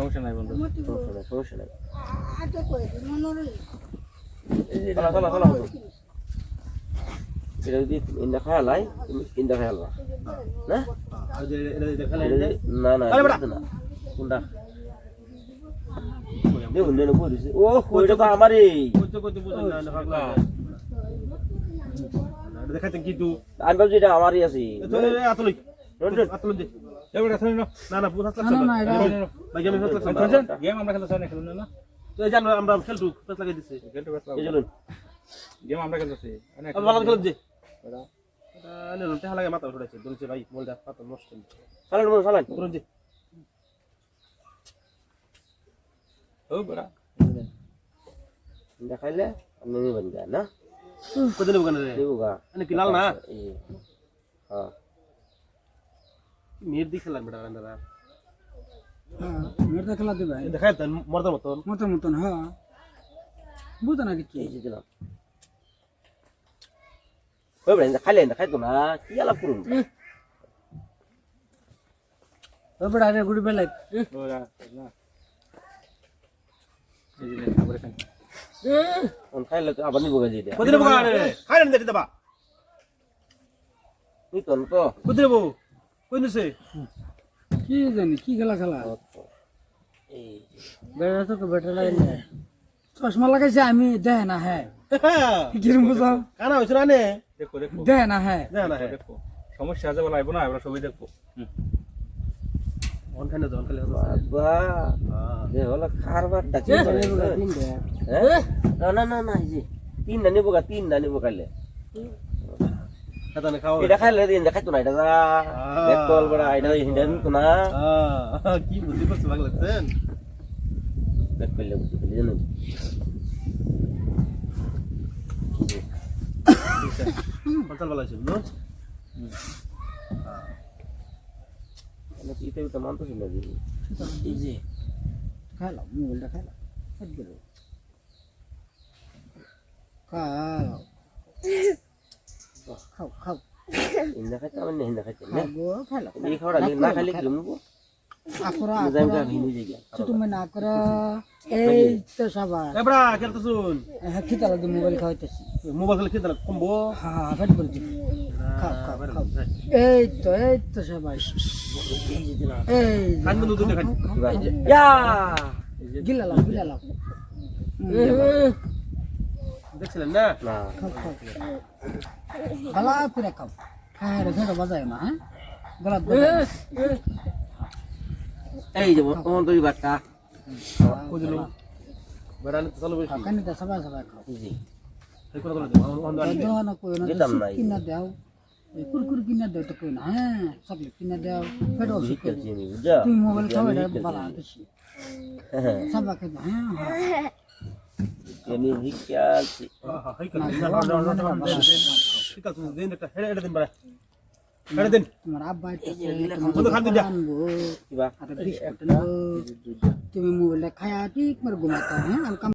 সমস্যা নাই বন্ধু সমস্যা নাই সমস্যা নাই আটা কই মনোরে চলা চলা চলা এটা যদি ইন্দা খায় লাই তুমি ইন্দা খায় আলবা না আর যে এটা দেখালে এটা যদি- না না আরে বেটা। এটা না কোনটা দেখুন নেন বলিস ও ওইটা তো আমারই কইতে কইতে বুঝেন না না পাগলা এটা দেখাইতে আমি ভাবছি এটা আমারই আছে এবারে শুনুন না না না পুরো হাত না না ভাই হাত লাগছে শুনছেন গেম আমরা খেলতে চাই না খেলুন না তো এই জানো আমরা খেলটু পাস লাগিয়ে দিছে এই গেম আমরা খেলতেছি। ভালো এটা হালাগে মাথা উঠাইছে। ভাই পাতা নষ্ট চালান চালান। ও বড়া। না? কোদিন বগান রে দেবো গা। কি লাল না? হ্যাঁ। মেয়ের দিকে খেলাম বেটা রান্দারা মেরটা খেলা দিবে দেখাই তো মর্দার মতন মতন মতন হ্যাঁ বুঝো না কি যে দিলাম ওই বেড়া ইন্দা খাইলে ইন্দা খাইতো না কি আলাপ করুন ও বড় আরে গুড়ি বেলাই খাইলে তো আবার নিবো রে দেখতে দেবা নিতন কোদিন বউ কই কি জানি কি খেলা খেলা? এই বেটা তো বেটা লাগে চশমা লাগাইছে আমি দেয় না হ্যাঁ। কিরম বুঝাও কানা হইছ না নে? দেখো দেখো। দেয় না হ্যাঁ। না না হ্যাঁ। দেখো সমস্যা আছে বলা আইবো না এবার সবই দেখব। হুম। অন খানে জন বাবা দে হলো খারবার ডাকি না না না না এই যে। তিনটা নিবো গা তিনটা নিবো খাও এটা খাইলে দিন দেখাইতো না এটা যা দেখতো বড় এটা হিন্ডা নিতো না কি বুদ্ধি করছে ভাগ লাগছেন দেখ পেলে বুঝতে পেলে জানেন পঞ্চাল ভালো আছে বুঝলো আমি তো ইতে ইতে মানতেছি এই যে খাইলাম মোবাইলটা খাইলাম খাও খাও খাও খাইতে না খাইতে না খাব এই খাওয়া না কি করো এই তো সবাই এবড়া খেলতে হ্যাঁ মোবাইল খাওয়াইতেছি মোবাইল খেলে কমবো হ্যাঁ হ্যাঁ ফেট করে দিবি খাও এই তো এই তো সবাই এই খান বন্ধু ইয়া দেখছিলেন না গলা করে খাও হ্যাঁ রে ফেটো বাজায় না হ্যাঁ গলা এই যে ওমন তুই বাক্কা বুঝলো বেড়ালে তো চালু বেশি কানি তো সবাই সবাই খাও জি কিনা দাও কুরকুর কিনা দাও তো কই না হ্যাঁ চকলেট কিনা দাও ফেটো ভিক্ষা তুমি মোবাইল খাওয়াই বালা বেশি হ্যাঁ সবাই খাই হ্যাঁ হ্যাঁ আমি ভিক্ষা আছি হ্যাঁ হাই কাল ঠিক আছে দিন একটা হেড়ে হেড়ে দিন বেড়া হেড়ে দিন তোমার আব্বা বন্ধু খান দিন যা তুমি মোবাইলটা খায়া ঠিক করে ঘুমাতে হ্যাঁ